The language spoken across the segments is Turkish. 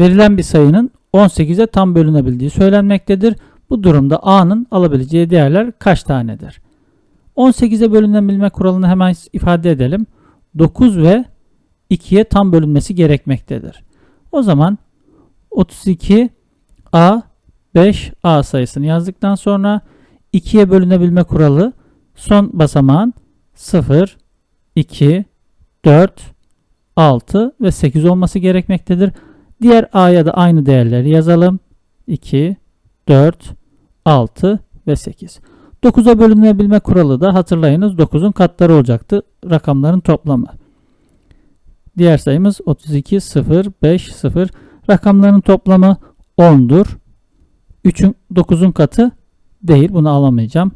verilen bir sayının 18'e tam bölünebildiği söylenmektedir. Bu durumda A'nın alabileceği değerler kaç tanedir? 18'e bölünebilme kuralını hemen ifade edelim. 9 ve 2'ye tam bölünmesi gerekmektedir. O zaman 32 A 5 A sayısını yazdıktan sonra 2'ye bölünebilme kuralı son basamağın 0, 2, 4, 6 ve 8 olması gerekmektedir. Diğer A'ya da aynı değerleri yazalım. 2, 4, 6 ve 8. 9'a bölünebilme kuralı da hatırlayınız 9'un katları olacaktı. Rakamların toplamı. Diğer sayımız 32, 0, 5, 0. Rakamların toplamı 10'dur. 3'ün 9'un katı değil. Bunu alamayacağım.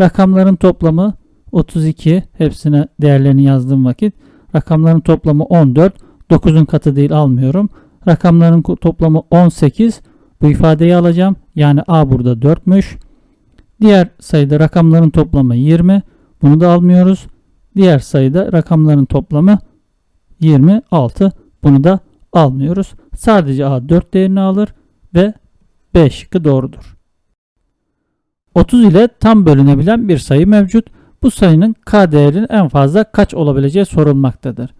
Rakamların toplamı 32. Hepsine değerlerini yazdığım vakit. Rakamların toplamı 14. 9'un katı değil almıyorum. Rakamların toplamı 18. Bu ifadeyi alacağım. Yani A burada 4'müş. Diğer sayıda rakamların toplamı 20. Bunu da almıyoruz. Diğer sayıda rakamların toplamı 26. Bunu da almıyoruz. Sadece A 4 değerini alır ve B şıkkı doğrudur. 30 ile tam bölünebilen bir sayı mevcut. Bu sayının k değerinin en fazla kaç olabileceği sorulmaktadır.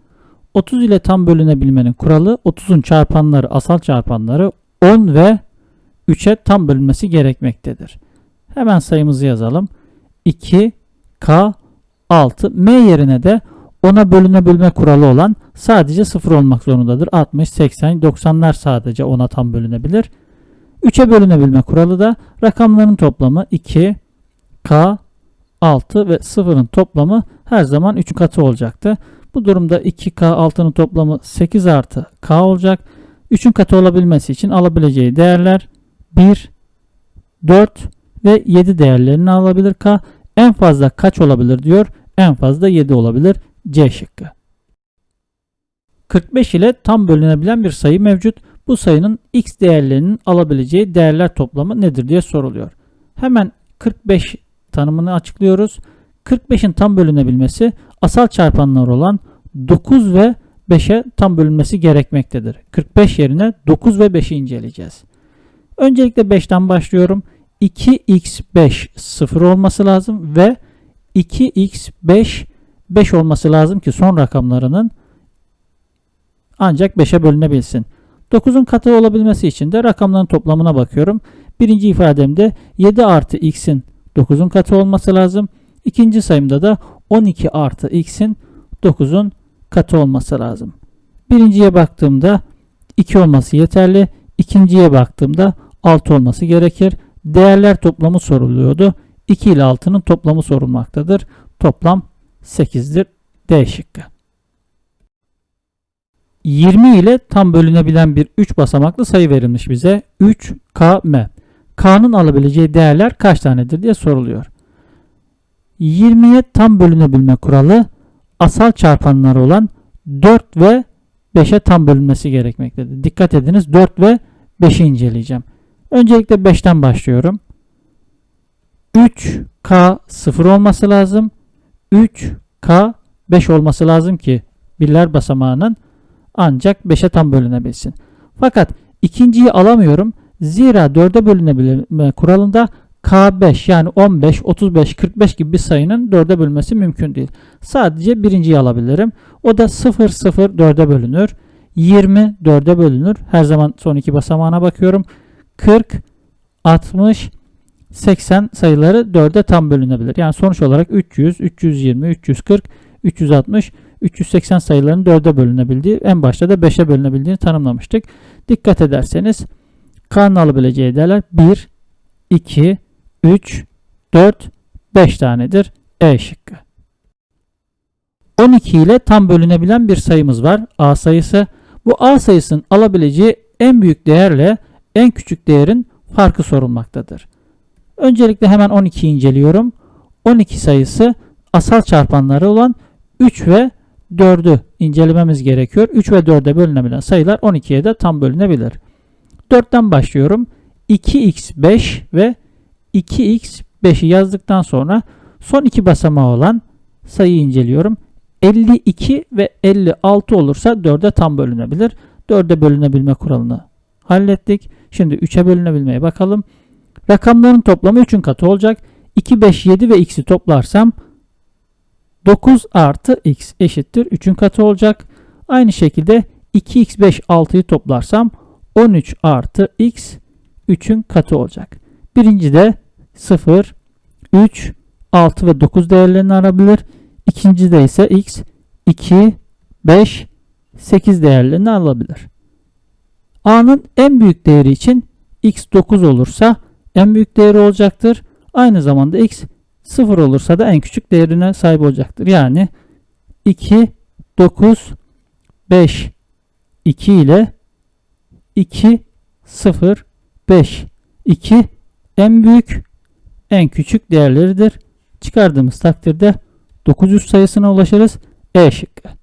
30 ile tam bölünebilmenin kuralı 30'un çarpanları asal çarpanları 10 ve 3'e tam bölünmesi gerekmektedir. Hemen sayımızı yazalım. 2 k 6 m yerine de 10'a bölünebilme kuralı olan sadece 0 olmak zorundadır. 60, 80, 90'lar sadece 10'a tam bölünebilir. 3'e bölünebilme kuralı da rakamların toplamı 2, k, 6 ve 0'ın toplamı her zaman 3 katı olacaktı. Bu durumda 2k 6'nın toplamı 8 artı k olacak. 3'ün katı olabilmesi için alabileceği değerler 1, 4 ve 7 değerlerini alabilir k. En fazla kaç olabilir diyor. En fazla 7 olabilir. C şıkkı. 45 ile tam bölünebilen bir sayı mevcut. Bu sayının x değerlerinin alabileceği değerler toplamı nedir diye soruluyor. Hemen 45 tanımını açıklıyoruz. 45'in tam bölünebilmesi asal çarpanlar olan 9 ve 5'e tam bölünmesi gerekmektedir. 45 yerine 9 ve 5'i inceleyeceğiz. Öncelikle 5'ten başlıyorum. 2x5 0 olması lazım ve 2x5 5 olması lazım ki son rakamlarının ancak 5'e bölünebilsin. 9'un katı olabilmesi için de rakamların toplamına bakıyorum. Birinci ifademde 7 artı x'in 9'un katı olması lazım. İkinci sayımda da 12 artı x'in 9'un katı olması lazım. Birinciye baktığımda 2 olması yeterli. İkinciye baktığımda 6 olması gerekir. Değerler toplamı soruluyordu. 2 ile 6'nın toplamı sorulmaktadır. Toplam 8'dir. D şıkkı. 20 ile tam bölünebilen bir 3 basamaklı sayı verilmiş bize. 3 km. K'nın alabileceği değerler kaç tanedir diye soruluyor. 20'ye tam bölünebilme kuralı asal çarpanları olan 4 ve 5'e tam bölünmesi gerekmektedir. Dikkat ediniz 4 ve 5'i inceleyeceğim. Öncelikle 5'ten başlıyorum. 3K 0 olması lazım. 3K 5 olması lazım ki birler basamağının ancak 5'e tam bölünebilsin. Fakat ikinciyi alamıyorum. Zira 4'e bölünebilme kuralında K5 yani 15, 35, 45 gibi bir sayının 4'e bölünmesi mümkün değil. Sadece birinciyi alabilirim. O da 0, 0 4'e bölünür. 20 4'e bölünür. Her zaman son iki basamağına bakıyorum. 40, 60, 80 sayıları 4'e tam bölünebilir. Yani sonuç olarak 300, 320, 340, 360, 380 sayıların 4'e bölünebildiği, en başta da 5'e bölünebildiğini tanımlamıştık. Dikkat ederseniz K'nın alabileceği değerler 1, 2, 3, 4, 5 tanedir. E şıkkı. 12 ile tam bölünebilen bir sayımız var. A sayısı. Bu A sayısının alabileceği en büyük değerle en küçük değerin farkı sorulmaktadır. Öncelikle hemen 12'yi inceliyorum. 12 sayısı asal çarpanları olan 3 ve 4'ü incelememiz gerekiyor. 3 ve 4'e bölünebilen sayılar 12'ye de tam bölünebilir. 4'ten başlıyorum. 2x5 ve 2x5'i yazdıktan sonra son iki basamağı olan sayıyı inceliyorum. 52 ve 56 olursa 4'e tam bölünebilir. 4'e bölünebilme kuralını hallettik. Şimdi 3'e bölünebilmeye bakalım. Rakamların toplamı 3'ün katı olacak. 2, 5, 7 ve x'i toplarsam 9 artı x eşittir 3'ün katı olacak. Aynı şekilde 2x, 5, 6'yı toplarsam 13 artı x 3'ün katı olacak. Birinci de 0, 3, 6 ve 9 değerlerini arabilir. İkincide ise x 2, 5, 8 değerlerini alabilir. A'nın en büyük değeri için x 9 olursa en büyük değeri olacaktır. Aynı zamanda x 0 olursa da en küçük değerine sahip olacaktır. Yani 2, 9, 5, 2 ile 2, 0, 5, 2 en büyük en küçük değerleridir. Çıkardığımız takdirde 900 sayısına ulaşırız. E şıkkı.